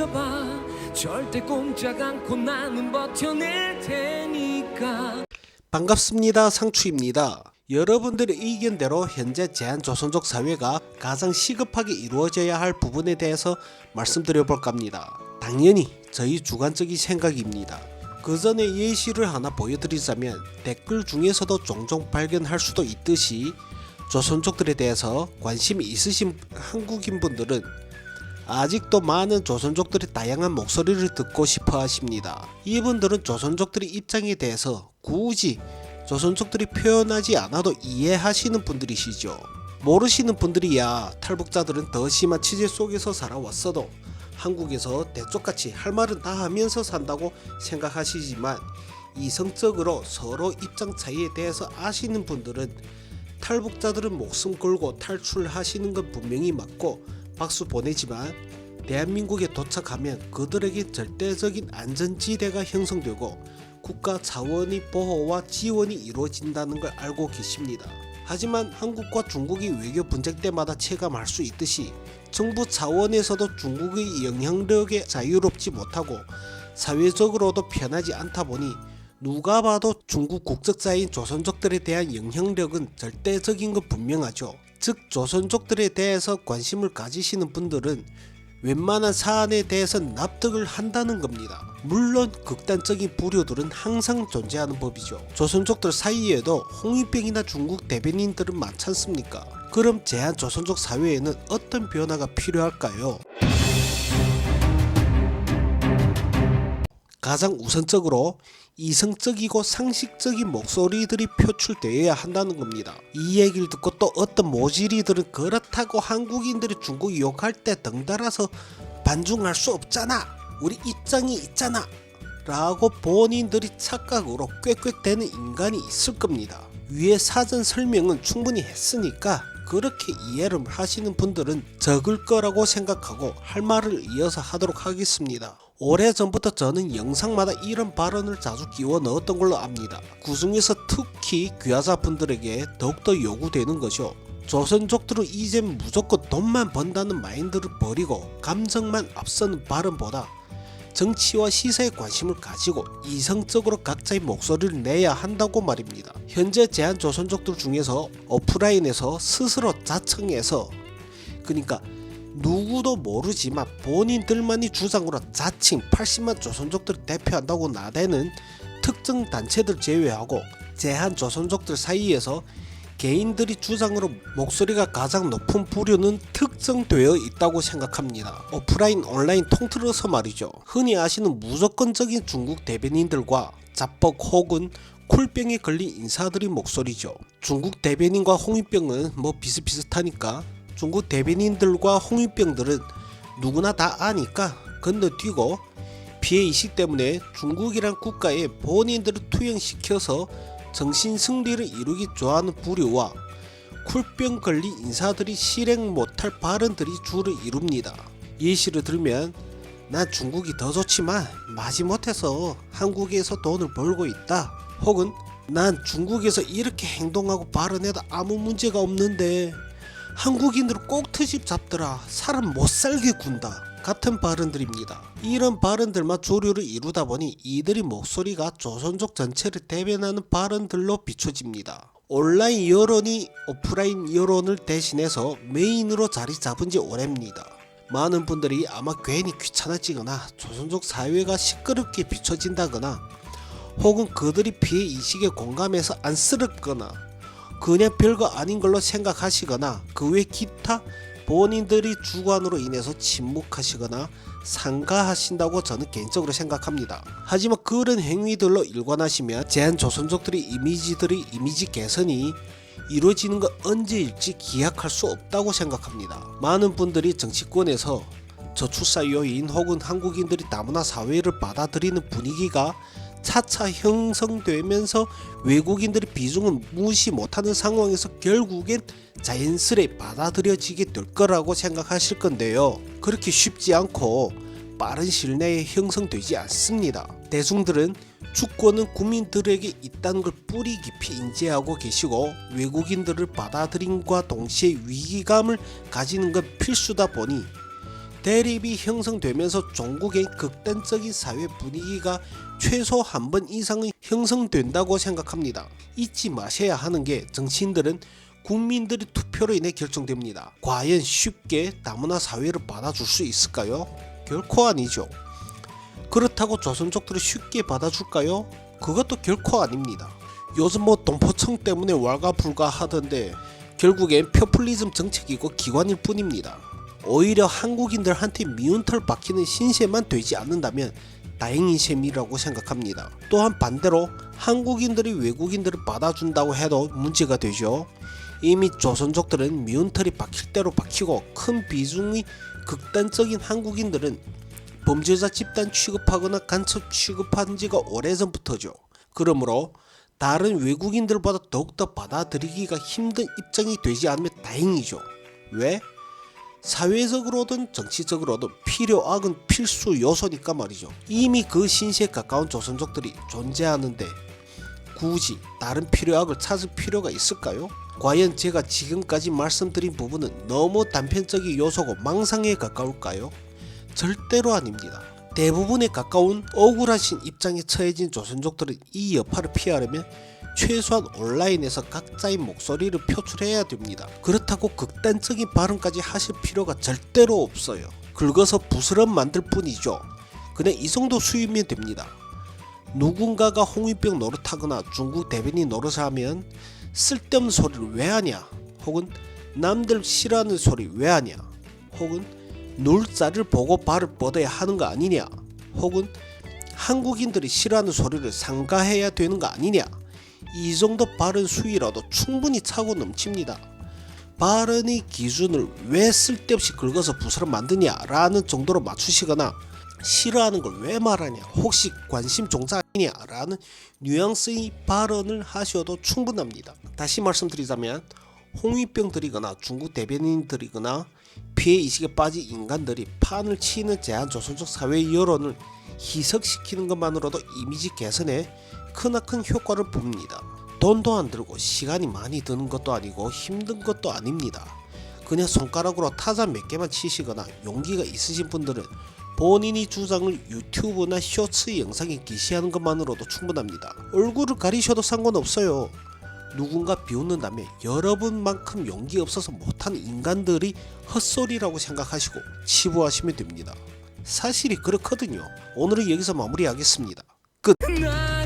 던져봐 절대 꼼짝 않고 나는 버텨낼 테니까 반갑습니다. 상추입니다. 여러분들의 의견대로 현재 제한조선족 사회가 가장 시급하게 이루어져야 할 부분에 대해서 말씀드려 볼까 합니다. 당연히 저희 주관적인 생각입니다. 그 전에 예시를 하나 보여드리자면 댓글 중에서도 종종 발견할 수도 있듯이 조선족들에 대해서 관심이 있으신 한국인 분들은 아직도 많은 조선족들의 다양한 목소리를 듣고 싶어 하십니다. 이분들은 조선족들의 입장에 대해서 굳이 조선족들이 표현하지 않아도 이해하시는 분들이시죠. 모르시는 분들이야 탈북자들은 더 심한 취재 속에서 살아왔어도 한국에서 대쪽같이 할 말은 다 하면서 산다고 생각하시지만 이성적으로 서로 입장 차이에 대해서 아시는 분들은 탈북자들은 목숨 걸고 탈출하시는 건 분명히 맞고 박수 보내지만 대한민국에 도착하면 그들에게 절대적인 안전지대가 형성되고 국가 차원의 보호와 지원이 이루어진다는 걸 알고 계십니다. 하지만 한국과 중국이 외교 분쟁 때마다 체감할 수 있듯이 정부 차원에서도 중국의 영향력에 자유롭지 못하고 사회적으로도 편하지 않다 보니 누가 봐도 중국 국적자인 조선족들에 대한 영향력은 절대적인 것 분명하죠. 즉 조선족들에 대해서 관심을 가지시는 분들은 웬만한 사안에 대해서 납득을 한다는 겁니다. 물론 극단적인 부류들은 항상 존재하는 법이죠. 조선족들 사이에도 홍위병이나 중국 대변인들은 많지 않습니까? 그럼 제한 조선족 사회에는 어떤 변화가 필요할까요? 가장 우선적으로 이성적이고 상식적인 목소리들이 표출되어야 한다는 겁니다. 이 얘기를 듣고 또 어떤 모질이들은 그렇다고 한국인들이 중국 욕할 때 덩달아서 반중할 수 없잖아. 우리 입장이 있잖아. 라고 본인들이 착각으로 꾀꾀대는 인간이 있을 겁니다. 위에 사전 설명은 충분히 했으니까 그렇게 이해를 하시는 분들은 적을 거라고 생각하고 할 말을 이어서 하도록 하겠습니다. 오래전부터 저는 영상마다 이런 발언을 자주 끼워 넣었던 걸로 압니다. 그 중에서 특히 귀하자분들에게 더욱더 요구되는 것이요. 조선족들은 이제 무조건 돈만 번다는 마인드를 버리고 감정만 앞서는 발언보다 정치와 시사에 관심을 가지고 이성적으로 각자의 목소리를 내야 한다고 말입니다. 현재 제한 조선족들 중에서 오프라인에서 스스로 자청해서 그러니까 누구도 모르지만 본인들만이 주장으로 자칭 80만 조선족들을 대표한다고 나대는 특정 단체들 제외하고 제한 조선족들 사이에서 개인들이 주장으로 목소리가 가장 높은 부류는 특정되어 있다고 생각합니다. 오프라인 온라인 통틀어서 말이죠. 흔히 아시는 무조건적인 중국 대변인들과 자뻑 혹은 쿨병에 걸린 인사들의 목소리죠. 중국 대변인과 홍위병은 뭐 비슷비슷하니까 중국 대변인들과 홍위병들은 누구나 다 아니까 건너뛰고 피해의식 때문에 중국이란 국가에 본인들을 투영시켜서 정신 승리를 이루기 좋아하는 부류와 쿨병 걸린 인사들이 실행 못할 발언들이 주를 이룹니다. 예시를 들면 난 중국이 더 좋지만 마지못해서 한국에서 돈을 벌고 있다. 혹은 난 중국에서 이렇게 행동하고 발언해도 아무 문제가 없는데 한국인들 꼭 트집 잡더라. 사람 못 살게 군다. 같은 발언들입니다. 이런 발언들만 주류를 이루다 보니 이들의 목소리가 조선족 전체를 대변하는 발언들로 비춰집니다. 온라인 여론이 오프라인 여론을 대신해서 메인으로 자리 잡은 지 오래입니다. 많은 분들이 아마 괜히 귀찮아지거나 조선족 사회가 시끄럽게 비춰진다거나 혹은 그들이 피해 의식에 공감해서 안쓰럽거나 그냥 별거 아닌 걸로 생각하시거나 그 외 기타 본인들이 주관으로 인해서 침묵하시거나 상가하신다고 저는 개인적으로 생각합니다. 하지만 그런 행위들로 일관하시면 제한 조선족들의 이미지들의 이미지 개선이 이루어지는 건 언제일지 기약할 수 없다고 생각합니다. 많은 분들이 정치권에서 저출사 요인 혹은 한국인들이 다문화 사회를 받아들이는 분위기가 차차 형성되면서 외국인들의 비중을 무시 못하는 상황에서 결국엔 자연스레 받아들여지게 될 거라고 생각하실 건데요. 그렇게 쉽지 않고 빠른 시일 내에 형성되지 않습니다. 대중들은 주권은 국민들에게 있다는 걸 뿌리 깊이 인지하고 계시고 외국인들을 받아들임과 동시에 위기감을 가지는 건 필수다 보니 대립이 형성되면서 종국의 극단적인 사회 분위기가 최소 한 번 이상은 형성된다고 생각합니다. 잊지 마셔야 하는 게 정치인들은 국민들의 투표로 인해 결정됩니다. 과연 쉽게 다문화 사회를 받아줄 수 있을까요? 결코 아니죠. 그렇다고 조선족들이 쉽게 받아줄까요? 그것도 결코 아닙니다. 요즘 뭐 동포청 때문에 왈가불가 하던데 결국엔 표퓰리즘 정책이고 기관일 뿐입니다. 오히려 한국인들한테 미운 털 박히는 신세만 되지 않는다면 다행인 셈이라고 생각합니다. 또한 반대로 한국인들이 외국인들을 받아준다고 해도 문제가 되죠. 이미 조선족들은 미운 털이 박힐 대로 박히고 큰 비중의 극단적인 한국인들은 범죄자 집단 취급하거나 간첩 취급한 지가 오래전부터죠. 그러므로 다른 외국인들보다 더욱더 받아들이기가 힘든 입장이 되지 않으면 다행이죠. 왜? 사회적으로든 정치적으로든 필요악은 필수 요소니까 말이죠. 이미 그 신세에 가까운 조선족들이 존재하는데 굳이 다른 필요악을 찾을 필요가 있을까요? 과연 제가 지금까지 말씀드린 부분은 너무 단편적인 요소고 망상에 가까울까요? 절대로 아닙니다. 대부분에 가까운 억울하신 입장에 처해진 조선족들은 이 여파를 피하려면 최소한 온라인에서 각자의 목소리를 표출해야 됩니다. 그렇다고 극단적인 발언까지 하실 필요가 절대로 없어요. 긁어서 부스럼 만들 뿐이죠. 그냥 이 정도 수위면 됩니다. 누군가가 홍위병 노릇하거나 중국 대변인 노릇을 하면 쓸데없는 소리를 왜 하냐 혹은 남들 싫어하는 소리 왜 하냐 혹은 놀자를 보고 발을 뻗어야 하는 거 아니냐 혹은 한국인들이 싫어하는 소리를 상가해야 되는 거 아니냐 이 정도 발언 수위라도 충분히 차고 넘칩니다. 발언의 기준을 왜 쓸데없이 긁어서 부스럼 만드냐라는 정도로 맞추시거나 싫어하는 걸 왜 말하냐 혹시 관심 종자 아니냐라는 뉘앙스의 발언을 하셔도 충분합니다. 다시 말씀드리자면 홍위병들이거나 중국 대변인들이거나 피해 의식에 빠진 인간들이 판을 치는 제한 조선적 사회 여론을 희석시키는 것만으로도 이미지 개선에 크나큰 효과를 봅니다. 돈도 안 들고 시간이 많이 드는 것도 아니고 힘든 것도 아닙니다. 그냥 손가락으로 타자 몇 개만 치시거나 용기가 있으신 분들은 본인이 주장을 유튜브나 쇼츠 영상에 게시하는 것만으로도 충분합니다. 얼굴을 가리셔도 상관없어요. 누군가 비웃는다면 여러분만큼 용기 없어서 못하는 인간들이 헛소리라고 생각하시고 치부하시면 됩니다. 사실이 그렇거든요. 오늘은 여기서 마무리하겠습니다. 끝. 날